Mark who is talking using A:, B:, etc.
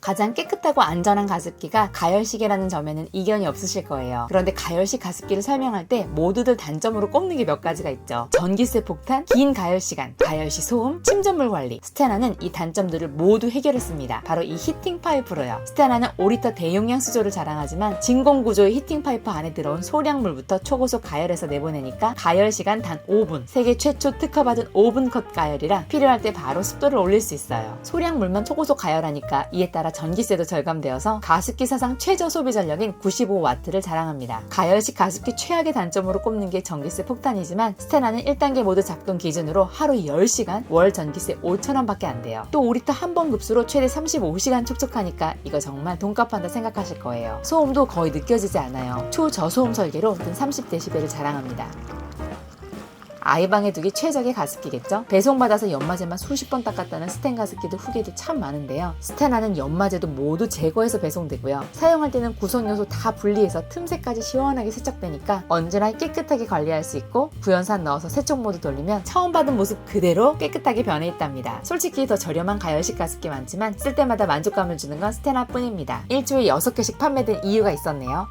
A: 가장 깨끗하고 안전한 가습기가 가열식이라는 점에는 이견이 없으실 거예요. 그런데 가열식 가습기를 설명할 때 모두들 단점으로 꼽는 게 몇 가지가 있죠. 전기세 폭탄, 긴 가열 시간, 가열시 소음, 침전물 관리. 스테나는 이 단점들을 모두 해결했습니다. 바로 이 히팅 파이프로요. 스테나는 5리터 대용량 수조를 자랑하지만 진공 구조의 히팅 파이프 안에 들어온 소량물부터 초고속 가열해서 내보내니까 가열 시간 단 5분. 세계 최초 특허받은 5분 컷 가열이라 필요할 때 바로 습도를 올릴 수 있어요. 소량물만 초고속 가열하니까 이에 따라 전기세도 절감되어서 가습기 사상 최저 소비 전력인 95와트를 자랑합니다. 가열식 가습기 최악의 단점으로 꼽는 게 전기세 폭탄이지만 스테나는 1단계 모드 작동 기준으로 하루 10시간 월 전기세 5천원밖에 안 돼요. 또 5리터 한 번 급수로 최대 35시간 촉촉하니까 이거 정말 돈값 한다 생각하실 거예요. 소음도 거의 느껴지지 않아요. 초저소음 설계로 든 30dB를 자랑합니다. 아이 방에 두기 최적의 가습기겠죠? 배송받아서 연마제만 수십 번 닦았다는 스텐 가습기도 후기도 참 많은데요. 스테나는 연마제도 모두 제거해서 배송되고요. 사용할 때는 구성 요소 다 분리해서 틈새까지 시원하게 세척되니까 언제나 깨끗하게 관리할 수 있고 구연산 넣어서 세척 모드 돌리면 처음 받은 모습 그대로 깨끗하게 변해 있답니다. 솔직히 더 저렴한 가열식 가습기 많지만 쓸 때마다 만족감을 주는 건 스테나뿐입니다. 일주일에 6개씩 판매된 이유가 있었네요.